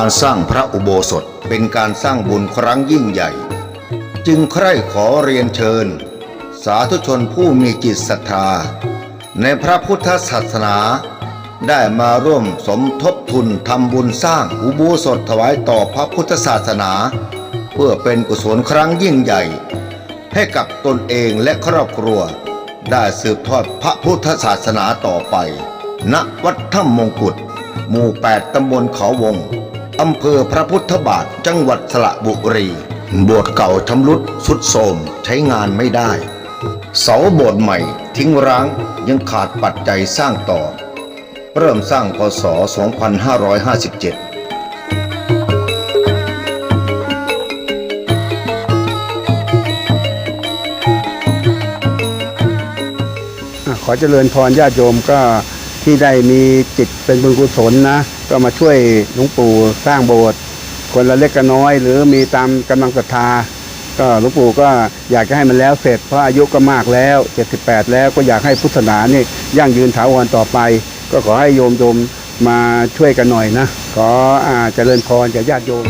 การสร้างพระอุโบสถเป็นการสร้างบุญครั้งยิ่งใหญ่ จึงใคร่ขอเรียนเชิญ สาธุชนผู้มีจิตศรัทธา ในพระพุทธศาสนา ได้มาร่วมสมทบทุนทำบุญสร้างอุโบสถถวายต่อพระพุทธศาสนา เพื่อเป็นกุศลครั้งยิ่งใหญ่ ให้กับตนเองและครอบครัว ได้สืบทอดพระพุทธศาสนาต่อไป ณวัดถ้ำมงกุฎหมู่ 8 ตำบลเขาวง อำเภอพระพุทธบาทจังหวัดสระบุรีโบสถ์เก่าชำรุดสุดโทรมใช้งานไม่ได้ เสาโบสถ์ใหม่ทิ้งร้างยังขาดปัจจัยสร้างต่อ เริ่มสร้างพศ 2557ขอเจริญพรญาติโยมก็ที่ได้มีจิตเป็นบุญกุศลนะ ก็มาช่วยหลวงปู่สร้างโบสถ์คนละเล็กกันน้อย หรือมีตามกำลังศรัทธา ก็หลวงปู่ก็อยากจะให้มันแล้วเสร็จเพราะอายุก็มากแล้ว 78 แล้วก็อยากให้พุทธศาสนานี่ยั่งยืนถาวรต่อไป ก็ขอให้โยมโยมมาช่วยกันหน่อยนะ ขออาเจริญพรจากญาติโยม